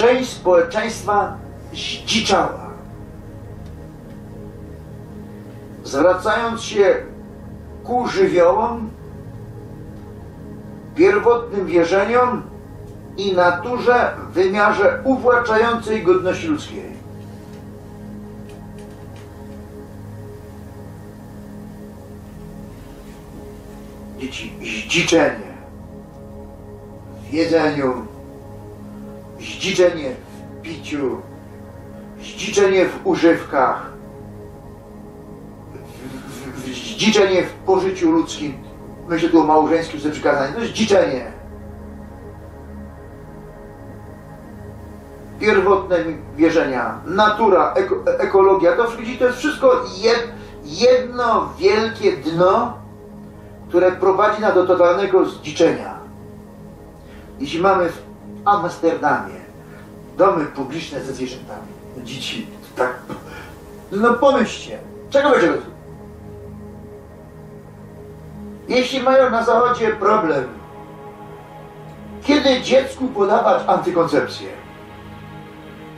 część społeczeństwa zdziczała. Zwracając się ku żywiołom, pierwotnym wierzeniom i naturze w wymiarze uwłaczającej godności ludzkiej. Dzieci, zdziczenie w jedzeniu, zdziczenie w piciu, zdziczenie w używkach, w- zdziczenie w pożyciu ludzkim. Myślę tu o małżeńskim ze przykazaniem. To jest zdziczenie. Pierwotne wierzenia, natura, eko, ekologia, to, to jest wszystko jed, jedno wielkie dno, które prowadzi nas do totalnego zdziczenia. Jeśli mamy w Amsterdamie domy publiczne ze zwierzętami, dzieci, tak, no pomyślcie, czego będzie tu? Jeśli mają na zachodzie problem, kiedy dziecku podawać antykoncepcję?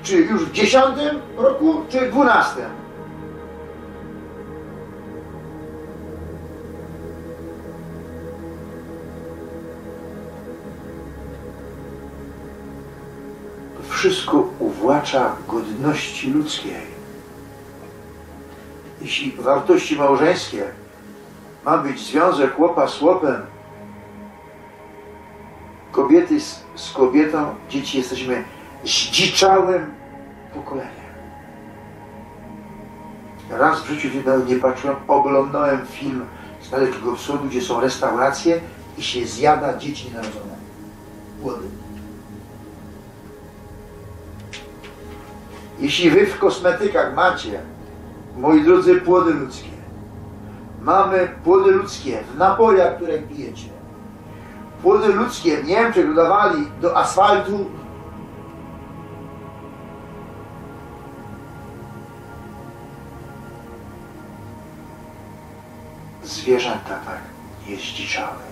Czy już w dziesiątym roku, czy dwunastym? Wszystko uwłacza godności ludzkiej. Jeśli wartości małżeńskie ma być związek chłopa z chłopem, kobiety z, z kobietą, dzieci jesteśmy zdziczałym pokoleniem. Raz w życiu nie, patrzyłem, oglądałem film z Dalekiego Wschodu, gdzie są restauracje i się zjada dzieci nienarodzone. Głody. Jeśli wy w kosmetykach macie, moi drodzy, płody ludzkie, mamy płody ludzkie w napojach, które pijecie. Płody ludzkie w Niemczech dodawali do asfaltu zwierzęta tak nie zdziczały.